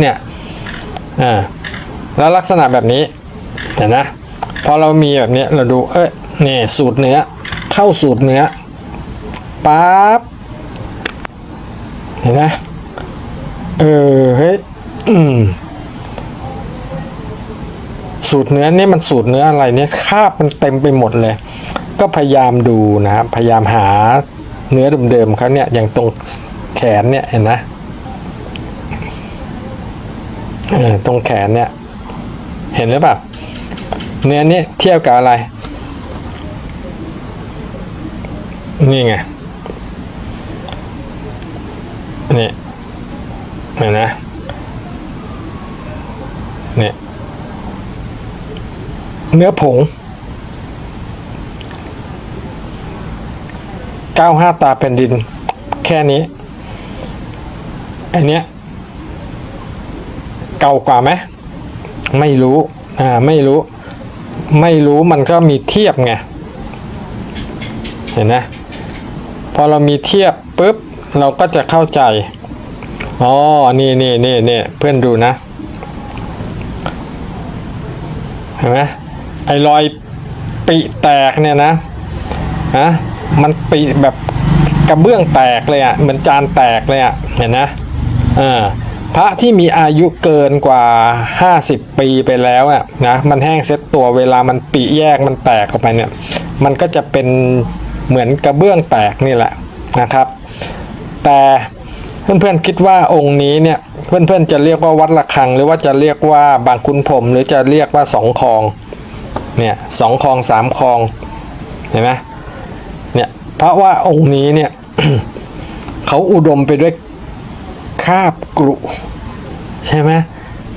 เนี่ยอ่าแล้วลักษณะแบบนี้เห็นนะพอเรามีแบบนี้เราดูเอ้ยนี่สูตรเนื้อเข้าสูตรเนื้อปั๊บเห็นไหมเออเฮ้ยอืมสูตรเนื้อนี่มันสูตรเนื้ออะไรเนี่ยคาบมันเต็มไปหมดเลย ก็พยายามดูนะครับพยายามหาเนื้อเดิมๆเขาเนี่ยอย่างตรงแขนเนี่ยเห็นนะ ตรงแขนเนี่ย เห็นหรือเปล่าเนื้อนี้เทียบกับอะไร นี่ไงนี่เห็นนะเนี่ยเนื้อผง95ตาแผ่นดิน แค่นี้อันเนี้ย เก่ากว่าไหมไม่รู้อ่าไม่รู้ ไม่รู้มันก็มีเทียบไงเห็นนะพอเรามีเทียบปุ๊บเราก็จะเข้าใจอ๋อนี่นี่นี่นี่เพื่อนดูนะเห็นไหมไอ้รอยปีแตกเนี่ยนะฮะมันปีแบบกระเบื้องแตกเลยอะ่ะเหมือนจานแตกเลยอะ่ะเห็นนะเออ พระที่มีอายุเกินกว่า 50 ปีไปแล้วอะ่ะนะมันแห้งเซ็ตตัวเวลามันปีแยกมันแตกออกไปเนี่ยมันก็จะเป็นเหมือนกระเบื้องแตกนี่แหละนะครับ แต่เพื่อนๆคิดว่าองค์นี้เนี่ยเพื่อนๆจะเรียกว่าวัดระฆัง หรือว่าจะเรียกว่าบางคุณผมหรือจะเรียกว่าสองคลองเนี่ยสองคลองสามคลองเห็นไหมเนี่ยเพราะว่าองค์นี้เนี่ยเขาอุดมไปด้วย กรุใช่ไหม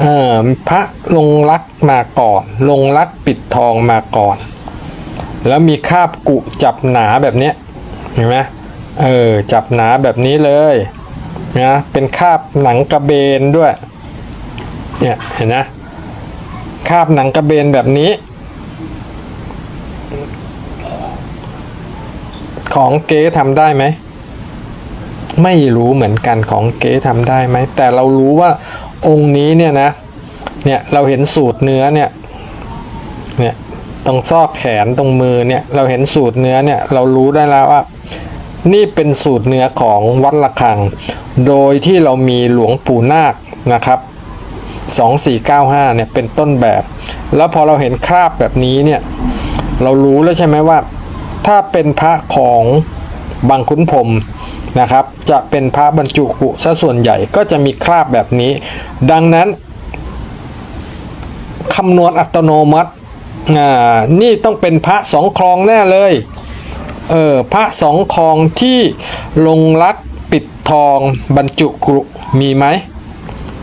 เออพระลงรักมาก่อน ลงรักปิดทองมาก่อน แล้วมีคาบกุจับหนาแบบเนี้ยเห็นไหมเออจับหนาแบบนี้เลยนะเป็นคาบหนังกระเบนด้วยเนี่ยเห็นนะคาบหนังกระเบนแบบนี้ ของเก๊ทำได้ไหม ไม่รู้เหมือนกันของเก๊ทำได้ไหม แต่เรารู้ว่าองค์นี้เนี่ยนะ เนี่ยเราเห็นสูตรเนื้อเนี่ย เนี่ยตรงซอกแขนตรงมือเนี่ยเราเห็นสูตรเนื้อเนี่ยเรารู้ได้แล้วว่า นี่เป็นสูตรเนื้อของวัดระฆัง โดยที่เรามีหลวงปู่นาคนะครับ 2495เนี่ยเป็นต้นแบบ แล้วพอเราเห็นคราบแบบนี้เนี่ยเรารู้แล้วใช่ไหมว่า ถ้าเป็นพระของบางขุนพรม นะครับ จะเป็นพระบรรจุกุซะส่วนใหญ่ก็จะมีคราบแบบนี้ ดังนั้นคำนวณอัตโนมัตินี่ต้องเป็นพระสองคลองแน่เลยเออพระสองคลองที่ลงรักปิดทองบรรจุกรุมีไหม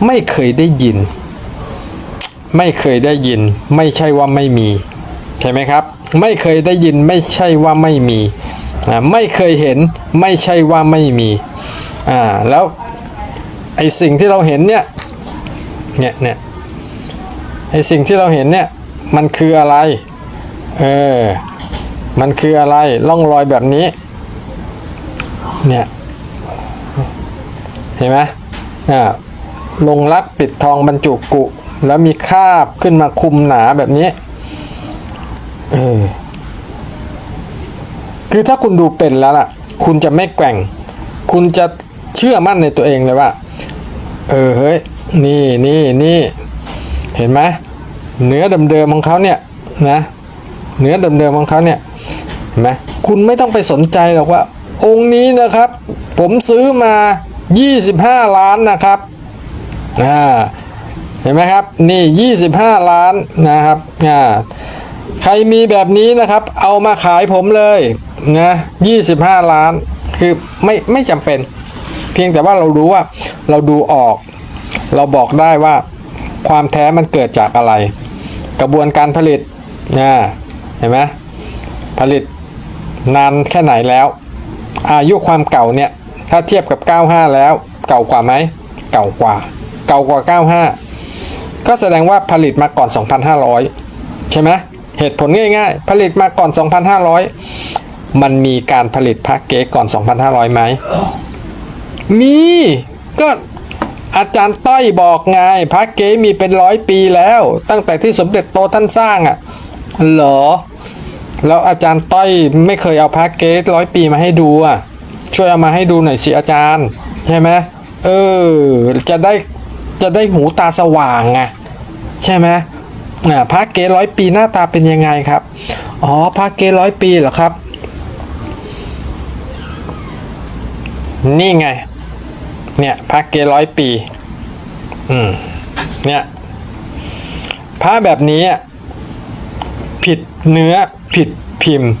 ไม่เคยได้ยิน ไม่เคยได้ยิน ไม่ใช่ว่าไม่มี ใช่ไหมครับ ไม่เคยได้ยินไม่ใช่ว่าไม่มี ไม่เคยเห็นไม่ใช่ว่าไม่มีอ่าแล้วไอสิ่งที่เราเห็นเนี่ยเนี่ยเนี่ยไอสิ่งที่เราเห็นเนี่ยมันคืออะไรเออมันคืออะไรร่องรอยแบบนี้เนี่ยเห็นไหมอ่าลงรักปิดทองบรรจุกุ แล้วมีคาบขึ้นมาคุมหนาแบบนี้เออ คือถ้าคุณดูเป็นแล้วล่ะ คุณจะไม่แกว่ง คุณจะเชื่อมั่นในตัวเองเลยว่า เออเฮ้ยนี่นี่นี่เห็นไหมเนื้อเดิมๆของเขาเนี่ยนะ เนื้อเดิมๆของเขาเนี่ยเห็นไหมคุณไม่ต้องไปสนใจหรอกว่า องค์นี้นะครับ ผมซื้อมา 25 ล้านนะครับอ่าเห็นไหมครับ นี่ 25 ล้านนะครับอ่า ใครมีแบบนี้นะครับ เอามาขายผมเลยนะ25ล้าน คือไม่ไม่จำเป็น เพียงแต่ว่าเรารู้ว่าเราดูออก เราบอกได้ว่าความแท้มันเกิดจากอะไร กระบวนการผลิตนะเห็นไหมผลิตนานแค่ไหนแล้ว อายุความเก่าเนี่ย ถ้าเทียบกับ 95 แล้ว เก่ากว่าไหม เก่ากว่า เก่ากว่า 95 ก็แสดงว่าผลิตมาก่อน 2,500 ใช่ไหม เหตุผลง่ายๆ ผลิตมาก่อน 2,500 มันมีการผลิตพระเก๊ก่อน 2,500ไหมมีก็อาจารย์ต้อยบอกไงพระเก๊มีเป็นร้อยปีแล้ว ตั้งแต่ที่สมเด็จโตท่านสร้างอะ่ะเหรอ แล้วอาจารย์ต้อยไม่เคยเอาพระเก๊ร้อยปีมาให้ดูอะ ช่วยเอามาให้ดูหน่อยสิอาจารย์ ใช่ไหมเออ จะได้จะได้หูตาสว่างไงใช่ไหม พระเก๊ร้อยปีหน้าตาเป็นยังไงครับ อ๋อพระเก๊ร้อยปีเหรอครับ นี่ไง เนี่ยพระเกร้อยปี อืม เนี่ยพระแบบนี้อะผิดเนื้อผิดพิมพ์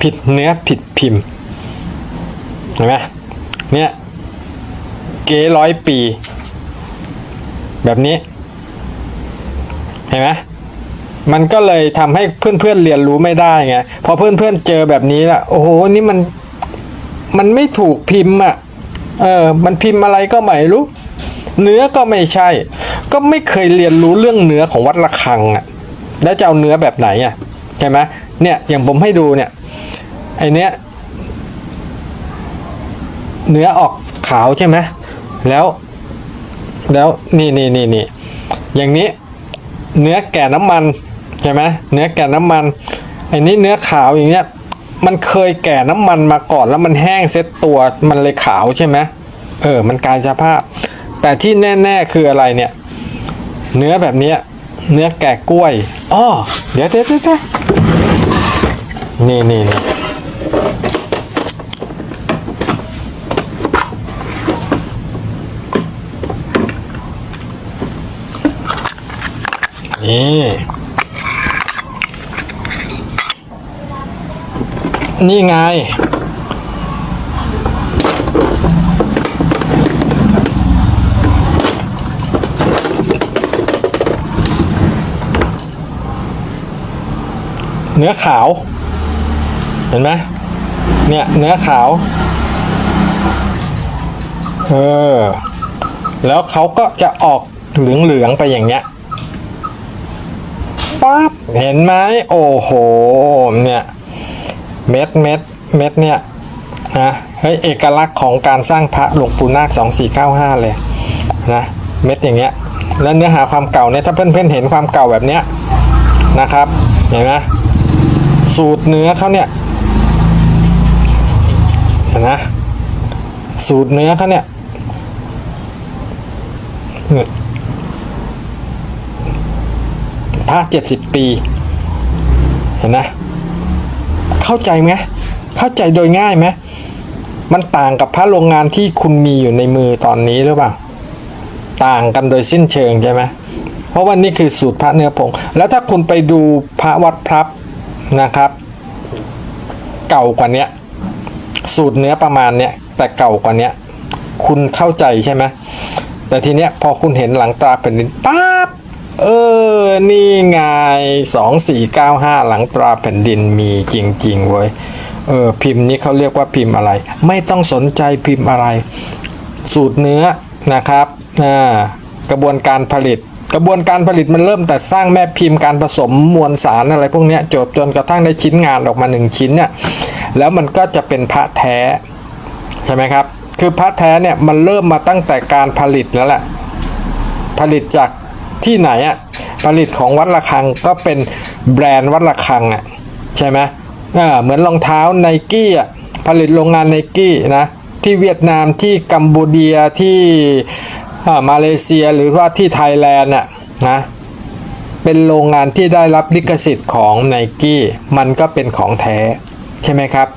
ผิดเนื้อผิดพิมพ์ เห็นไหมเนี่ย เกร้อยปี แบบนี้ เห็นไหมมันก็เลยทำให้เพื่อนๆเรียนรู้ไม่ได้ไงพอเพื่อนๆเจอแบบนี้ละโอ้โหนี่มันมันไม่ถูกพิมพ์อะเออ มันพิมพ์อะไรก็ไม่รู้ เนื้อก็ไม่ใช่ ก็ไม่เคยเรียนรู้เรื่องเนื้อของวัดระฆังอะ แล้วจะเอาเนื้อแบบไหนอะใช่ไหมเนี่ยอย่างผมให้ดูเนี่ยไอเนี้ยเนื้อออกขาวใช่ไหมแล้ว แล้วนี่นี่นี่นี่อย่างนี้เนื้อแก่น้ำมันใช่ไหมเนื้อแก่น้ำมันไอ้นี้เนื้อขาวอย่างเงี้ยมันเคยแก่น้ำมันมาก่อนแล้วมันแห้งเซ็ตตัวมันเลยขาวใช่ไหมเออมันกลายสภาพ แต่ที่แน่ๆคืออะไรเนี่ย เนื้อแบบเนี้ยเนื้อแก่กล้วยอ้อเดี๋ยวเดี๋ยวเดี๋ยวเดี๋ยวนี่นี่นี่ นี่นี่ไง เนื้อขาว เห็นไหมเนี่ย เนื้อขาว เออ แล้วเขาก็จะออกเหลือง ๆ ไปอย่างเงี้ย ปั๊บเห็นไหมโอ้โหเนี่ยเม็ดเม็ดเม็ดเนี่ยนะเฮ้ยเอกลักษณ์ของการสร้างพระหลวงปู่นาค2495 เลยนะเม็ดอย่างเงี้ยแล้วเนื้อหาความเก่าเนี่ยถ้าเพื่อนๆเห็นความเก่าแบบเนี้ยนะครับเห็นไหมสูตรเนื้อเขาเนี่ยเห็นไหมสูตรเนื้อเขาเนี่ยะ70ปี เห็นนะ เข้าใจไหมเข้าใจโดยง่ายไหมมันต่างกับพระโรงงานที่คุณมีอยู่ในมือตอนนี้หรือเปล่า ต่างกันโดยสิ้นเชิงใช่ไหมเพราะว่านี่คือสูตรพระเนื้อผง แล้วถ้าคุณไปดูพระวัดพลับนะครับ เก่ากว่านี้สูตรเนื้อประมาณเนี้ยแต่เก่ากว่านี้คุณเข้าใจใช่ไหมแต่ทีเนี้ยพอคุณเห็นหลังตาแผ่นดินปั๊บ เออ นี่ไงสองสี่เก้าห้าหลังตราแผ่นดินมีจริง ๆ เว้ย เออ พิมพ์นี้เขาเรียกว่าพิมพ์อะไร ไม่ต้องสนใจพิมพ์อะไร สูตรเนื้อนะครับอ่ากระบวนการผลิต กระบวนการผลิตมันเริ่มแต่สร้างแม่พิมพ์การผสมมวลสารอะไรพวกนี้จบจนกระทั่งได้ชิ้นงานออกมาหนึ่งชิ้นเนี่ยแล้วมันก็จะเป็นพระแท้ ใช่ไหมครับ คือพระแท้เนี่ยมันเริ่มมาตั้งแต่การผลิตแล้วแหละผลิตจาก ที่ไหนอะ่ะผลิตของวัดระฆังก็เป็นแบรนด์วัดระฆังอะ่ะใช่ไหมอ่าเหมือนรองเท้าไนกี้อะผลิตโรงงานไนกี้นะที่เวียดนามที่กัมพูเดียที่มาเลเซียหรือว่าที่ไทยแลนด์อะนะเป็นโรงงานที่ได้รับลิขสิทธิ์ของไนกี้มันก็เป็นของแท้ใช่ไหมครับ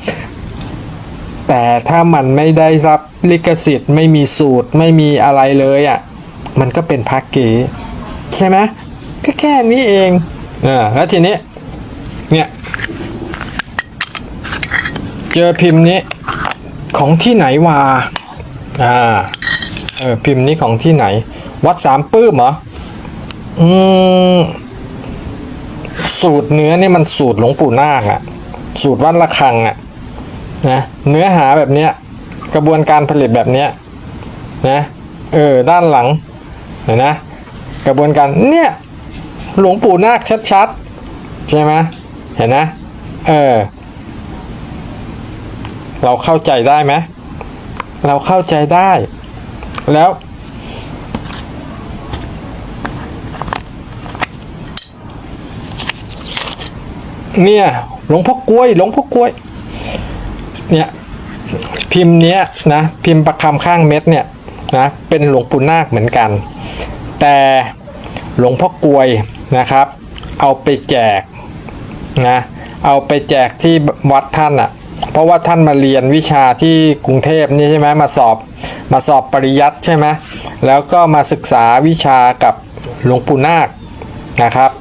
แต่ถ้ามันไม่ได้รับลิขสิทธิ์ไม่มีสูตรไม่มีอะไรเลยอะ่ะมันก็เป็นพักเก๋ ใช่ไหมก็แค่นี้เองอ่าแล้วทีนี้ เนี่ย เจอพิมพ์นี้ของที่ไหนวะอ่าเออพิมพ์นี้ของที่ไหน วัดสามปื้มเหรออืมสูตรเนื้อนี่มันสูตรหลวงปู่นาคอะสูตรวัดระฆังอะนะเนื้อหาแบบเนี้ยกระบวนการผลิตแบบเนี้ยนะเออด้านหลังเห็นนะ กระบวนการเนี่ยหลวงปู่นาคชัดๆ ใช่ไหมเห็นนะ เออ เราเข้าใจได้ไหมเราเข้าใจได้ แล้ว เนี่ยหลวงพ่อกล้วยหลวงพ่อกล้วย เนี่ยพิมพ์เนี้ยนะพิมพ์ประคำข้างเม็ดเนี่ยนะเป็นหลวงปู่นาคเหมือนกัน แต่หลวงพ่อกวยนะครับ เอาไปแจกนะเอาไปแจกที่วัดท่านอะ่ะ เพราะว่าท่านมาเรียนวิชาที่กรุงเทพนี่ใช่ไหมมาสอบมาสอบปริยัติใช่ไหมแล้วก็มาศึกษาวิชากับหลวงปู่นาคนะครับ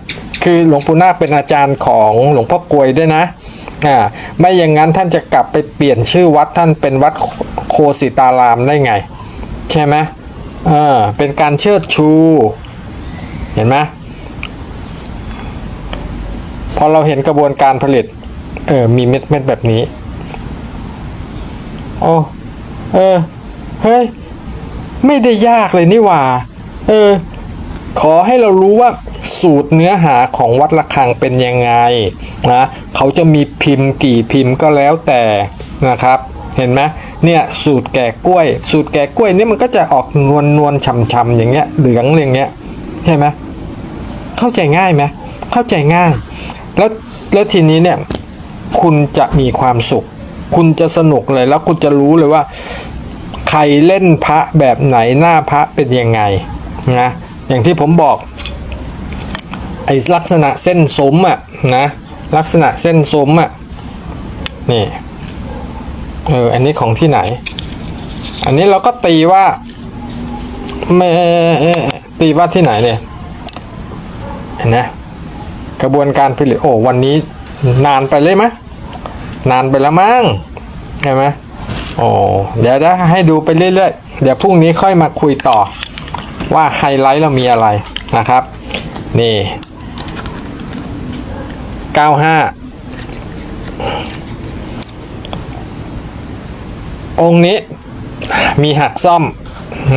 คือหลวงปู่นาคเป็นอาจารย์ของหลวงพ่อกวยด้วยนะอ่าไม่อย่างนั้นท่านจะกลับไปเปลี่ยนชื่อวัดท่านเป็นวัดโคสิตารามได้ไง ใช่ไหม เออเป็นการเชิดชู เห็นไหมพอเราเห็นกระบวนการผลิต เออ มีเม็ดเม็ดแบบนี้ โอ้ เออ เฮ้ย ไม่ได้ยากเลยนี่หว่า เออ ขอให้เรารู้ว่าสูตรเนื้อหาของวัดระฆังเป็นยังไงนะ เขาจะมีพิมพ์กี่พิมพ์ก็แล้วแต่นะครับ เห็นไหม เนี่ยสูตรแก่กล้วย สูตรแก่กล้วยเนี่ยมันก็จะออกนวลนวลฉ่ำฉ่ำอย่างเงี้ยเหลืองอย่างเงี้ยใช่ไหมเข้าใจง่ายไหมเข้าใจง่าย แล้วแล้วทีนี้เนี่ยคุณจะมีความสุข คุณจะสนุกเลยแล้วคุณจะรู้เลยว่า ใครเล่นพระแบบไหนหน้าพระเป็นยังไงนะอย่างที่ผมบอกไอ้ลักษณะเส้นสมอะนะลักษณะเส้นสมอะนี่ เอออันนี้ของที่ไหน อันนี้เราก็ตีว่าไม่ตีว่าที่ไหนเนี่ยเห็นนะกระบวนการผลิตโอ้วันนี้นานไปเลยไหมนานไปแล้วมั้งใช่ไหมโอ้เดี๋ยวได้ให้ดูไปเรื่อยๆ เดี๋ยวพรุ่งนี้ค่อยมาคุยต่อ ว่าไฮไลท์เรามีอะไรนะครับ นี่ 95 องค์นี้มีหักซ่อม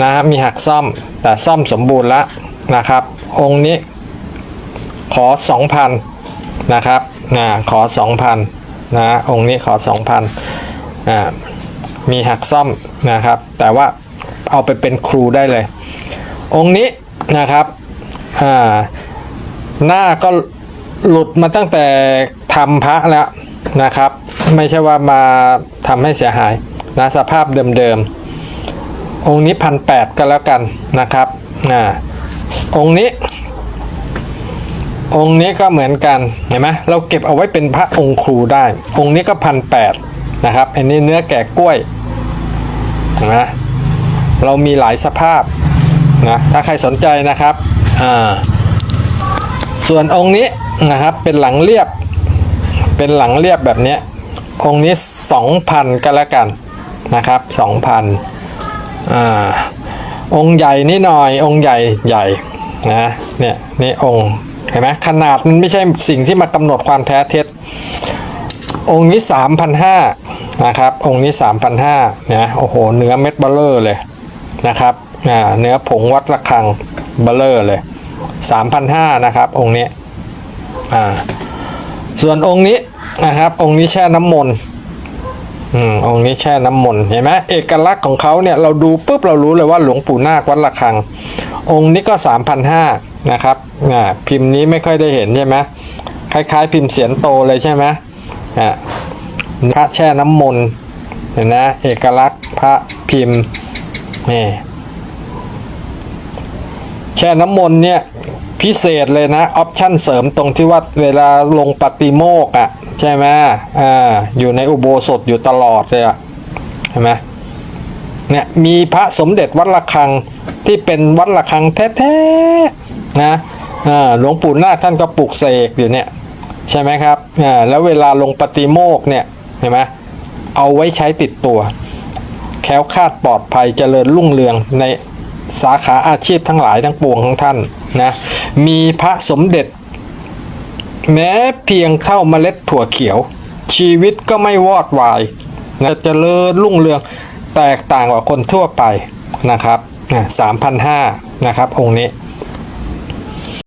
นะมีหักซ่อมแต่ซ่อมสมบูรณ์แล้วนะครับ องค์นี้ขอ 2,000นะครับนะขอ 2,000นะองค์นี้ขอ 2,000อ่ามีหักซ่อมนะครับ แต่ว่าเอาไปเป็นครูได้เลย องค์นี้นะครับอ่าหน้าก็หลุดมาตั้งแต่ทำพระแล้วนะครับ ไม่ใช่ว่ามาทำให้เสียหาย นะสภาพเดิมๆ องค์นี้พันแปดก็แล้วกันนะครับอ่าองค์นี้ องค์นี้ก็เหมือนกันเห็นไหมเราเก็บเอาไว้เป็นพระองค์ครูได้ องค์นี้ก็พันแปดนะครับอันนี้เนื้อแก่กล้วยนไหมเรามีหลายสภาพนะถ้าใครสนใจนะครับอ่าส่วนองค์นี้นะครับเป็นหลังเรียบเป็นหลังเรียบแบบนี้องค์นี้ 2,000ก็แล้วกัน นะครับ2,000อ่าองค์ใหญ่นิดหน่อยองค์ใหญ่ใหญ่นะเนี่ยนี่องค์เห็นไหมขนาดมันไม่ใช่สิ่งที่มากำหนดความแท้เท็จ องค์นี้3,500นะครับองค์นี้3,500นะโอ้โหเนื้อเม็ดเบลเลอร์เลยนะครับอ่าเนื้อผงวัดระฆังเบลเลอร์เลย3,500นะครับองค์นี้อ่าส่วนองค์นี้นะครับองค์นี้แช่น้ำมนต์ อืมองค์นี้แช่น้ำมนต์เห็นไหมเอกลักษณ์ของเขาเนี่ยเราดูปุ๊บเรารู้เลยว่าหลวงปู่นาควัดระฆัง องค์นี้ก็3,500นะครับอ่าพิมพ์นี้ไม่ค่อยได้เห็นใช่ไหมคล้าย ๆ พิมพ์เสียนโตเลยใช่ไหมอ่าพระแช่น้ำมนต์เห็นนะเอกลักษณ์พระพิมพ์นี่แช่น้ำมนต์เนี่ยพิเศษเลยนะออปชั่นเสริมตรงที่ว่าเวลาลงปฏิโมกข์อะ ใช่ไหมอ่าอยู่ในอุโบสถอยู่ตลอดเลยอะเห็นไหมเนี่ยมีพระสมเด็จวัดระฆังที่เป็นวัดระฆังแท้ๆนะอ่าหลวงปู่นาท่านก็ปลูกเสกอยู่เนี่ยใช่ไหมครับอ่าแล้วเวลาลงปฏิโมกเนี่ยเห็นไหมเอาไว้ใช้ติดตัว แคล้วคาดปลอดภัยเจริญรุ่งเรืองในสาขาอาชีพทั้งหลายทั้งปวงของท่านนะมีพระสมเด็จ แม้เพียงเข้าเมล็ดถั่วเขียว ชีวิตก็ไม่วอดวายนะเจริญรุ่งเรืองแตกต่างกว่าคนทั่วไปนะครับสามพันห้านะครับองค์นี้